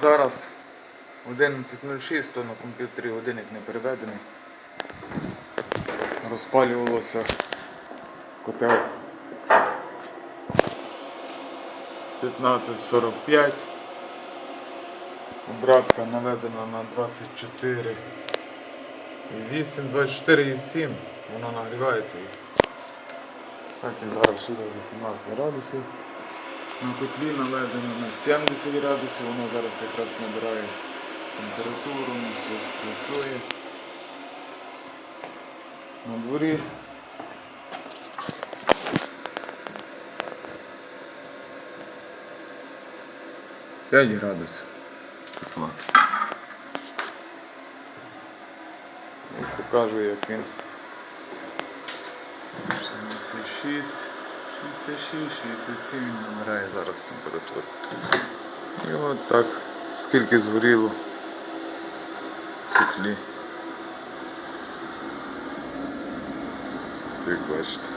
Зараз 11.06, то на комп'ютері годинник не переведений. Розпалювалося котел 15.45. Обратка наведена на 24 і 8, 24 і 7. Воно нагрівається. Так і зараз сюди 18 градусів. На котлі наведено на 70 градусів, воно зараз якраз набирає температуру, нас щось працює. На дворі. П'ять градусів. Тепла. Я покажу, як він. 66, 66, 67 набирає зараз температуру. І от так, скільки згоріло котлі. Так бачите.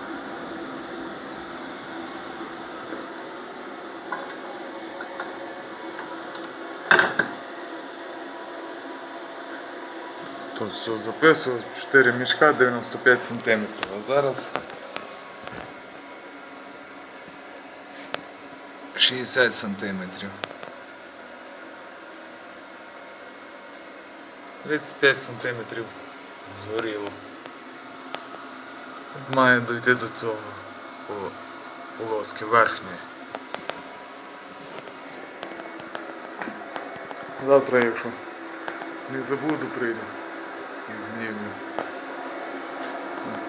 Тут все записував, 4 мішка 95 см. А зараз 60 сантиметрів. 35 сантиметрів згоріло. Має дойти до цього поло- полоски верхньої. Завтра, якщо не забуду, прийду і знімлю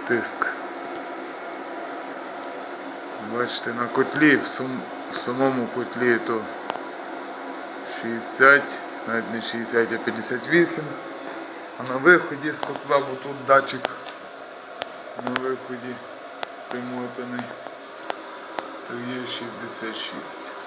тиск. Бачите, на котлі, в, сам, в самому котлі то 60, навіть не 60, а 58. А на виході з котла, бо тут датчик на виході примотаний, то є 66.